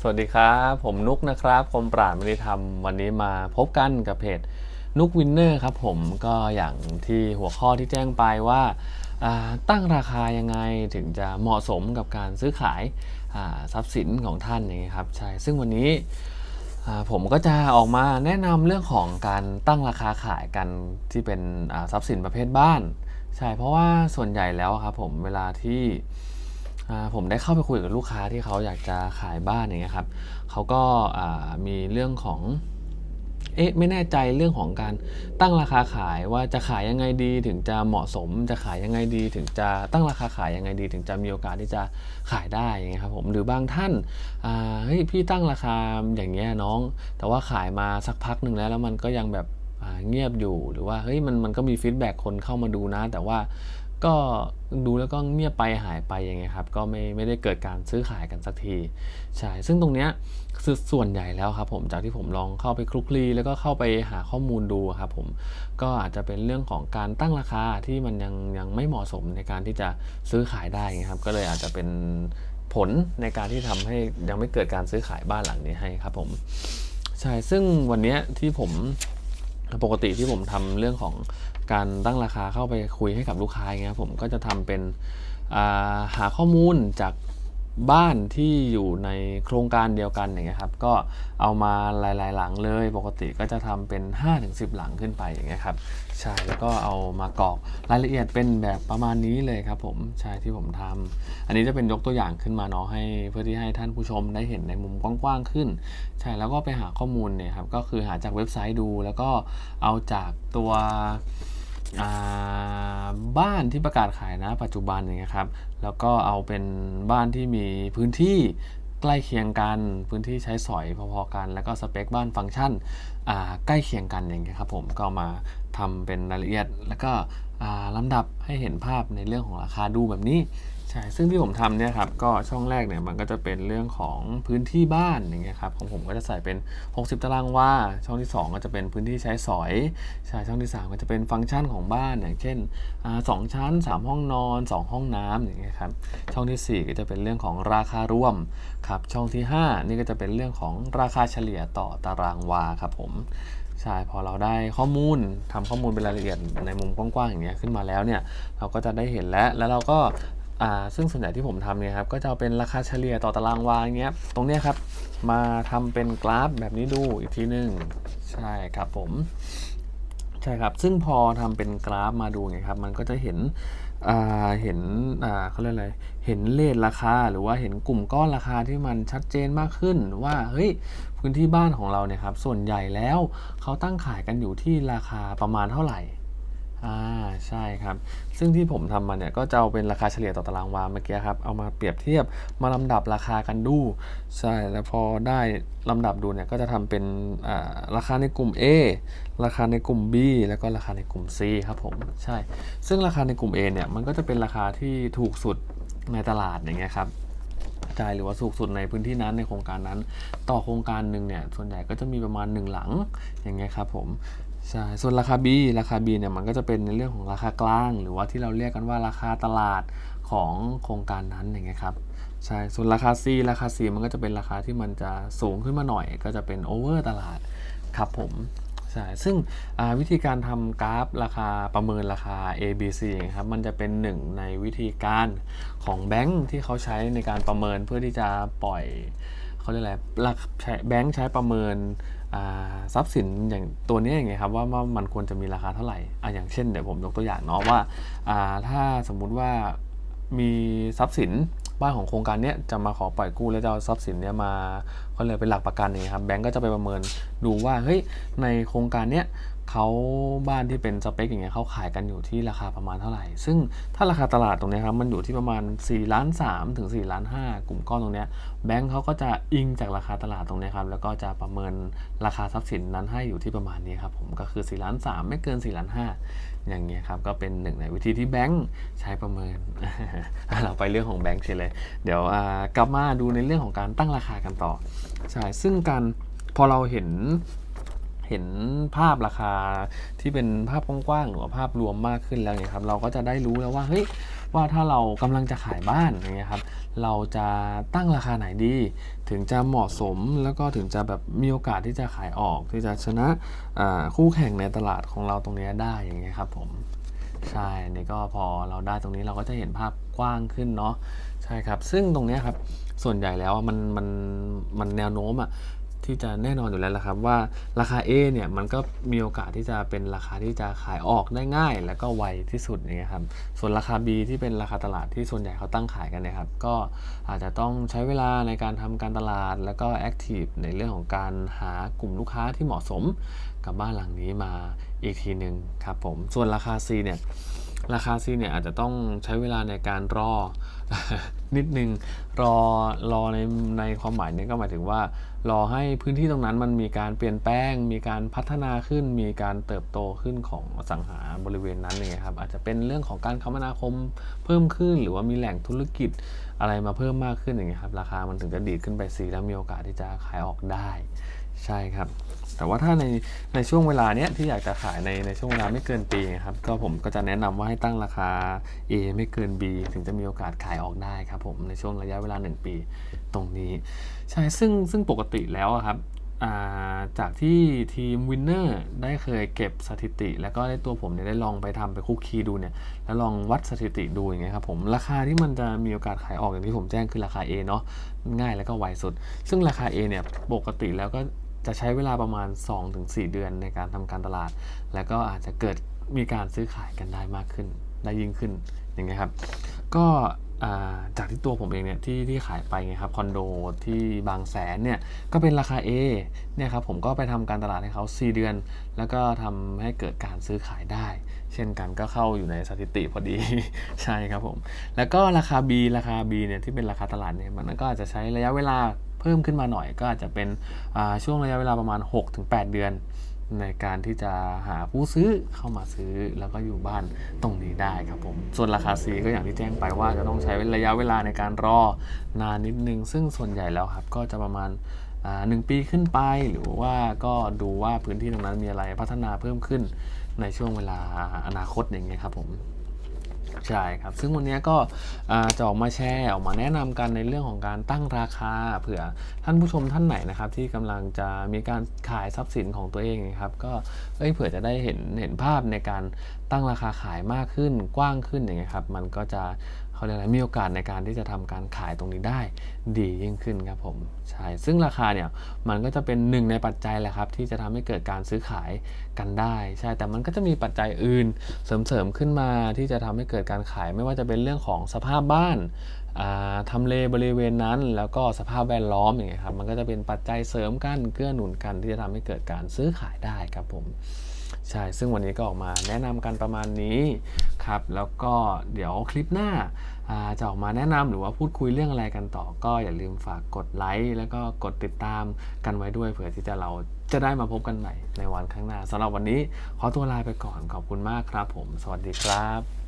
สวัสดีครับ ผมนุกนะครับคมปราดมณีธรรมวันนี้มาพบกันกับเพจนุกวินเนอร์ครับผมก็อย่างที่หัวข้อที่แจ้งไปว่าาตั้งราคายังไงถึงจะเหมาะสมกับการซื้อขายาทรัพย์สินของท่านอย่างนี้ครับใช่ซึ่งวันนี้ผมก็จะออกมาแนะนำเรื่องของการตั้งราคาขายกันที่เป็นทรัพย์สินประเภทบ้าน ใช่เพราะว่าส่วนใหญ่แล้วครับผมเวลาที่ ผมได้เข้าไปคุยกับลูกค้าที่เขาอยากจะขายบ้านอย่างเงี้ยครับเขาก็มีเรื่องของเอ๊ะไม่แน่ใจเรื่องของการตั้งราคาขายว่าจะขายยังไงดีถึงจะเหมาะสม จะขายยังไงดี ถึงจะตั้งราคาขายยังไงดี ถึงจะมีโอกาสที่จะขายได้อย่างเงี้ยครับผมหรือบางท่านเฮ้ยพี่ตั้งราคาอย่างเงี้ยน้อง แต่ว่าขายมาสักพักหนึ่งแล้วแล้วมันก็ยังแบบเงียบอยู่หรือว่าเฮ้ยมันมันก็มีฟีดแบ็กคนเข้ามาดูนะ แต่ว่า ก็ดูแล้วก็เงียบไปหายไปอย่างเงี้ยครับก็ไม่ไม่ได้เกิดการซื้อขายกันสักทีใช่ซึ่งตรงเนี้ยคือส่วนใหญ่แล้วครับผมจากที่ผมลองเข้าไปคลุกคลีแล้วก็เข้าไปหาข้อมูลดูครับผมก็อาจจะเป็นเรื่องของการตั้งราคาที่มันยังยังไม่เหมาะสมในการที่จะซื้อขายได้ครับก็เลยอาจจะเป็นผลในการที่ทำให้ยังไม่เกิดการซื้อขายบ้านหลังนี้ให้ครับผมใช่ซึ่งวันเนี้ยที่ผม ปกติที่ผมทำเรื่องของการตั้งราคาเข้าไปคุยให้กับลูกค้าอย่างเงี้ยผมก็จะทำเป็นาหาข้อมูลจาก บ้านที่อยู่ในโครงการเดียวกันอย่างเงี้ยครับก็เอามาหลาย ๆ หลังเลย ปกติก็จะทำเป็น 5-10 หลังขึ้นไปอย่างเงี้ยครับใช่แล้วก็เอามากรอกรายละเอียดเป็นแบบประมาณนี้เลยครับผมใช่ที่ผมทำอันนี้จะเป็นยกตัวอย่างขึ้นมาเนาะให้เพื่อที่ให้ท่านผู้ชมได้เห็นในมุมกว้างๆขึ้น ใช่แล้วก็ไปหาข้อมูลเนี่ยครับก็คือหาจากเว็บไซต์ดู แล้วก็เอาจากตัว บ้านที่ประกาศขายนะปัจจุบันอย่างเงี้ยครับ แล้วก็เอาเป็นบ้านที่มีพื้นที่ใกล้เคียงกัน พื้นที่ใช้สอยพอๆกัน แล้วก็สเปคบ้านฟังก์ชันใกล้เคียงกันอย่างเงี้ยครับผมก็มาทำเป็นรายละเอียด แล้วก็ ลำดับให้เห็นภาพในเรื่องของราคาดูแบบนี้ใช่ซึ่งที่ผมทำเนี่ยครับก็ช่องแรกเนี่ยมันก็จะเป็นเรื่องของพื้นที่บ้านอย่างเงี้ยครับของผมก็จะใส่เป็น 60 ตารางวาช่องที่ 2 ก็จะเป็นพื้นที่ใช้สอยใช่ช่องที่ 3 ก็จะเป็นฟังก์ชันของบ้านอย่างเช่นอ่าสองชั้น 3 ห้องนอน 2 ห้องน้ำอย่างเงี้ยครับช่องทีสี่4 ก็จะเป็นเรื่องของราคาร่วมครับช่องที่ 5 นี่ก็จะเป็นเรื่องของราคาเฉลี่ยต่อตารางวาครับผม ใช่พอเราได้ข้อมูลทำข้อมูลเป็นรายละเอียดในมุมกว้างๆอย่างเงี้ยขึ้นมาแล้วเนี่ยเราก็จะได้เห็นแล้วแล้วเราก็อ่าซึ่งส่วนใหญ่ที่ผมทำเนี่ยครับก็จะเอาเป็นราคาเฉลี่ยต่อตารางวาอย่างเงี้ยตรงเนี้ยครับมาทำเป็นกราฟแบบนี้ดูอีกทีหนึ่งใช่ครับผม ใช่ครับ ซึ่งพอทำเป็นกราฟมาดูไงครับ มันก็จะเห็นเห็นเขาเรียกอะไร เห็นเลทราคา หรือว่าเห็นกลุ่มก้อนราคาที่มันชัดเจนมากขึ้น ว่าเฮ้ยพื้นที่บ้านของเราเนี่ยครับส่วนใหญ่แล้วเขาตั้งขายกันอยู่ที่ราคาประมาณเท่าไหร่ อ่าใช่ครับ ซึ่งที่ผมทำมาเนี่ยก็จะเอาเป็นราคาเฉลี่ยต่อตารางวาเมื่อกี้ครับเอามาเปรียบเทียบมาลำดับราคากันดูใช่แล้วพอได้ลำดับดูเนี่ยก็จะทำเป็นอ่าราคาในกลุ่ม A ราคาในกลุ่ม B แล้วก็ราคาในกลุ่ม C ครับผมใช่ ซึ่งราคาในกลุ่ม A เนี่ยมันก็จะเป็นราคาที่ถูกสุดในตลาดอย่างเงี้ยครับใช่หรือว่าสูงสุดในพื้นที่นั้นในโครงการนั้น ต่อโครงการหนึ่งเนี่ยส่วนใหญ่ก็จะมีประมาณ 1 หลังอย่างเงี้ยครับผม ใช่ส่วนราคา B ราคา B เนี่ยมันก็จะเป็นในเรื่องของราคากลาง หรือว่าที่เราเรียกกันว่าราคาตลาดของโครงการนั้นอย่างเงี้ยครับใช่ส่วนราคา C ราคา C มันก็จะเป็นราคาที่มันจะสูงขึ้นมาหน่อย ก็จะเป็นโอเวอร์ตลาดครับผมใช่ซึ่งวิธีการทำกราฟราคาประเมินราคา A B C ครับมันจะเป็นหนึ่งในวิธีการของแบงค์ที่เขาใช้ในการประเมินเพื่อที่จะปล่อยเขาเรียกอะไรแบงค์ใช้ประเมินทรัพย์สินอย่างตัวนี้อย่างไงครับว่าว่ามันควรจะมีราคาเท่าไหร่อะอย่างเช่นเดี๋ยวผมยกตัวอย่างเนาะว่าาถ้าสมมุติว่ามีทรัพย์สินบ้านของโครงการนี้จะมาขอปล่อยกู้แล้วจะเอาทรัพย์สินเนี้ยมา เขาเรียเป็นหลักประกันนี่ครับแบงก์ก็จะไปประเมินดูว่าเฮ้ยในโครงการเนี้ยเขาบ้านที่เป็นสเปคอย่างเงี้ยเขาขายกันอยู่ที่ราคาประมาณเท่าไหร่ ซึ่งถ้าราคาตลาดตรงนี้ครับมันอยู่ที่ประมาณ4ล้าน3ถึง4ล้าน5กลุ่มก้อนตรงเนี้ยแบงค์เขาก็จะอิงจากราคาตลาดตรงนี้ครับแล้วก็จะประเมินราคาทรัพย์สินนั้นให้อยู่ที่ประมาณนี้ครับผมก็คือ4ล้าน3ไม่เกิน4ล้าน5อย่างเงี้ยครับก็เป็นหนึ่งในวิธีที่แบงค์ใช้ประเมินเราไปเรื่องของแบงค์เฉยเลย เดี๋ยวอ่ากลับมาดูในเรื่องของการตั้งราคากันต่อ ใช่ ซึ่งการพอเราเห็นเห็นภาพราคาที่เป็นภาพกว้างๆหรือว่าภาพรวมมากขึ้นแล้วเนี่ยครับ เราก็จะได้รู้แล้วว่าเฮ้ยว่าถ้าเรากำลังจะขายบ้านอย่างเงี้ยครับ เราจะตั้งราคาไหนดี ถึงจะเหมาะสมแล้วก็ถึงจะแบบมีโอกาสที่จะขายออกที่จะชนะคู่แข่งในตลาดของเราตรงนี้ได้อย่างเงี้ยครับผมใช่นี่ก็พอเราได้ตรงนี้เราก็จะเห็นภาพกว้างขึ้นเนาะใช่ครับ ซึ่งตรงนี้ครับส่วนใหญ่แล้วมันมัน มันแนวโน้มอะที่จะแน่นอนอยู่แล้วละครับว่าราคา A เนี่ยมันก็มีโอกาสที่จะเป็นราคาที่จะขายออกได้ง่าย แล้วก็ไวที่สุดอย่างเงี้ยครับส่วนราคา B ที่เป็นราคาตลาดที่ส่วนใหญ่เขาตั้งขายกันนะครับก็อาจจะต้องใช้เวลาในการทำการตลาด แล้วก็แอคทีฟในเรื่องของการหากลุ่มลูกค้าที่เหมาะสมกับบ้านหลังนี้มาอีกทีหนึ่งครับผมส่วนราคา C เนี่ย ราคาซีเนี่ยอาจจะต้องใช้เวลาในการรอ นิดนึงรอรอในในความหมายนี่ยก็หมายถึงว่า รอให้พื้นที่ตรงนั้นมันมีการเปลี่ยนแปลง มีการพัฒนาขึ้น มีการเติบโตขึ้นของสังหาบริเวณนั้นเนี่ยครับอาจจะเป็นเรื่องของการคมนาคมเพิ่มขึ้น หรือว่ามีแหล่งธุรกิจอะไรมาเพิ่มมากขึ้นอย่างเงี้ยครับราคามันถึงจะดีดขึ้นไปซีแล้วมีโอกาสที่จะขายออกได้ ใช่ครับ แต่ว่าถ้าในในช่วงเวลาเนี้ยที่อยากจะขายในในช่วงเวลาไม่เกินปีครับ ก็ผมก็จะแนะนำว่าให้ตั้งราคา A ไม่เกิน B ถึงจะมีโอกาสขายออกได้ครับผมในช่วงระยะเวลา 1 ปีตรงนี้ ใช่ซึ่งซึ่งปกติแล้วครับาจากที่ทีมวินเนอร์ได้เคยเก็บสถิติ แล้วก็ได้ตัวผมเนี่ยได้ลองไปทำไปคุกคีดูเนี่ยแล้วลองวัดสถิติดูอย่างเงี้ยครับผมราคาที่มันจะมีโอกาสขายออกอย่างที่ผมแจ้งคือราคา A เนาะง่ายแล้วก็ไวสุด ซึ่งราคา A เนี่ยปกติแล้วก็ จะใช้เวลาประมาณ 2-4 เดือนในการทำการตลาด แล้วก็อาจจะเกิดมีการซื้อขายกันได้มากขึ้น ได้ยิ่งขึ้นอย่างเงี้ยครับ ก็าจากที่ตัวผมเองเนี่ยที่ที่ขายไปไงครับคอนโดที่บางแสนเนี่ยก็เป็นราคา A เนี่ยครับผมก็ไปทำการตลาดให้เขา 4 เดือน แล้วก็ทำให้เกิดการซื้อขายได้ เช่นกันก็เข้าอยู่ในสถิติพอดีใช่ครับผม แล้วก็ราคา B ราคา B เนี่ยที่เป็นราคาตลาดเนี่ยมันก็อาจจะใช้ระยะเวลา เพิ่มขึ้นมาหน่อยก็อาจจะเป็นช่วงระยะเวลาประมาณ 6-8 เดือน ในการที่จะหาผู้ซื้อเข้ามาซื้อแล้วก็อยู่บ้านตรงนี้ได้ครับผม ส่วนราคา C ก็อย่างที่แจ้งไปว่าจะต้องใช้ระยะเวลาในการรอนานนิดนึง ซึ่งส่วนใหญ่แล้วครับก็จะประมาณหนึ่งปีขึ้นไปหรือว่าก็ดูว่าพื้นที่ตรงนั้นมีอะไรพัฒนาเพิ่มขึ้นในช่วงเวลาอนาคตอย่างเงี้ยครับผม ใช่ครับ ซึ่งวันนี้ก็จะออกมาแชร์ออกมาแนะนำกันในเรื่องของการตั้งราคา เผื่อท่านผู้ชมท่านไหนนะครับ ที่กำลังจะมีการขายทรัพย์สินของตัวเองนะครับ ก็เอ้ยเผื่อจะได้เห็นเห็นภาพในการตั้งราคาขายมากขึ้นกว้างขึ้นอย่างเงี้ยครับมันก็จะเขาเรียกอะไรมีโอกาสในการที่จะทำการขายตรงนี้ได้ดียิ่งขึ้นครับผมใช่ซึ่งราคาเนี่ยมันก็จะเป็นหนึ่งในปัจจัยแหละครับที่จะทำให้เกิดการซื้อขายกันได้ ใช่แต่มันก็จะมีปัจจัยอื่นเสริมๆขึ้นมาที่จะทำให้เกิดการขายไม่ว่าจะเป็นเรื่องของสภาพบ้านทำเลบริเวณนั้น แล้วก็สภาพแวดล้อมอย่างเงี้ยครับมันก็จะเป็นปัจจัยเสริมกันเกื้อหนุนกันที่จะทำให้เกิดการซื้อขายได้ครับผม ใช่ ซึ่งวันนี้ก็ออกมาแนะนำกันประมาณนี้ครับ แล้วก็เดี๋ยวคลิปหน้าจะออกมาแนะนำหรือว่าพูดคุยเรื่องอะไรกันต่อ ก็อย่าลืมฝากกดไลค์แล้วก็กดติดตามกันไว้ด้วยเผื่อที่จะเราจะได้มาพบกันใหม่ในวันข้างหน้าสำหรับวันนี้ขอตัวลาไปก่อนขอบคุณมากครับผม สวัสดีครับ